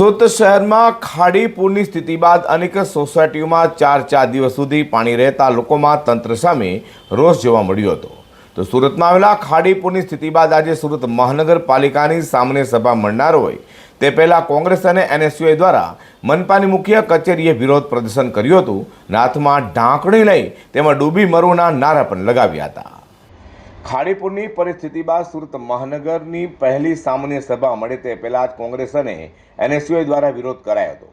સુરત શહેરમાં ખાડી પૂરની સ્થિતિ બાદ અનેક સોસાયટીઓમાં ચાર ચાર દિવસ સુધી પાણી રહેતા લોકોમાં તંત્ર સામે રોષ જોવા મળ્યો હતો. તો સુરતમાં આવેલા ખાડી પૂરની સ્થિતિ બાદ આજે સુરત મહાનગરપાલિકાની સામાન્ય સભા મળનાર હોય. તે પહેલાં કોંગ્રેસ અને એનએસયુઆઈ દ્વારા મનપાની મુખ્ય કચેરીએ વિરોધ પ્રદર્શન કર્યું હતું. નાથમાં ઢાંકણી લઈ તેમાં ડૂબી મરોના નારા પણ લગાવ્યા હતા. ખાડીપુરની પરિસ્થિતિ બાદ સુરત મહાનગરની પહેલી સામાન્ય સભા મળે તે પહેલાં જ કોંગ્રેસ અને એનએસયુઆઈ દ્વારા વિરોધ કરાયો હતો.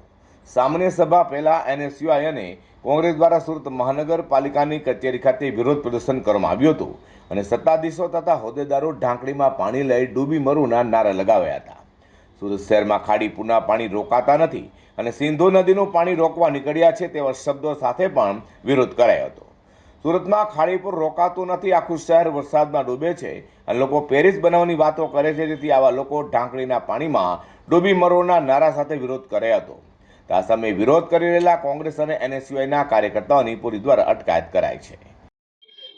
સામાન્ય સભા પહેલાં એનએસયુઆઈ અને કોંગ્રેસ દ્વારા સુરત મહાનગરપાલિકાની કચેરી ખાતે વિરોધ પ્રદર્શન કરવામાં આવ્યું હતું અને સત્તાધીશો તથા હોદ્દેદારો ઢાંકડીમાં પાણી લઈ ડૂબી મરુના નારા લગાવ્યા હતા. સુરત શહેરમાં ખાડીપુરના પાણી રોકાતા નથી અને સિંધુ નદીનું પાણી રોકવા નીકળ્યા છે તેવા શબ્દો સાથે પણ વિરોધ કરાયો હતો. સુરતમાં ખાડીપુર રોકાતું નથી. આખું શહેર વરસાદમાં ડૂબે છે. અને લોકો પેરિસ બનાવવાની વાતો કરે છે. જેથી આવા લોકો ઢાંકણીના પાણીમાં ડૂબી મરોના નારા સાથે વિરોધ કરે હતો. આ સામે વિરોધ કરી રહેલા કોંગ્રેસ અને એનએસયુઆઈના કાર્યકર્તાઓની પોલીસ દ્વારા અટકાયત કરાઈ છે.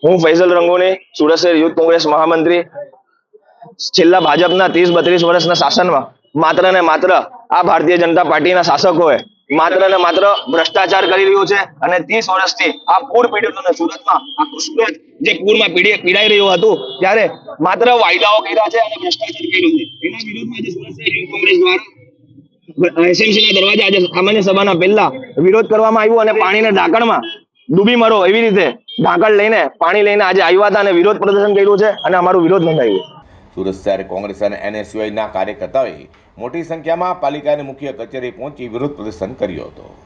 હું ફૈઝલ રંગોની, સુરત શહેર યુથ કોંગ્રેસ મહામંત્રી. છેલ્લા ભાજપના ત્રીસ બત્રીસ વર્ષના શાસનમાં માત્ર ને માત્ર આ ભારતીય જનતા પાર્ટીના શાસકોએ માત્ર ને માત્ર ભ્રષ્ટાચાર કરી રહ્યું છે અને ત્રીસ વર્ષથી આ પૂર પીડિતોને સુરતમાં આખું સુરત જે પૂરમાં પીડાઈ રહ્યું હતું, ત્યારે માત્ર વાયદાઓ કર્યા છે અને ભ્રષ્ટાચાર કર્યો છે. એના વિરોધમાં કોંગ્રેસ દ્વારા એસએમસી સામાન્ય સભાના પહેલા વિરોધ કરવામાં આવ્યો અને પાણીના ઢાંકણમાં ડૂબી મરો એવી રીતે ઢાંકણ લઈને, પાણી લઈને આજે આવ્યા હતા અને વિરોધ પ્રદર્શન કર્યું છે અને અમારું વિરોધ નોંધાયું સુરત શહેર કોંગ્રેસ અને કાર્યકર્તાઓએ મોટી સંખ્યામાં પાલિકાની મુખ્ય કચેરી પહોંચી વિરોધ પ્રદર્શન કર્યો હતો.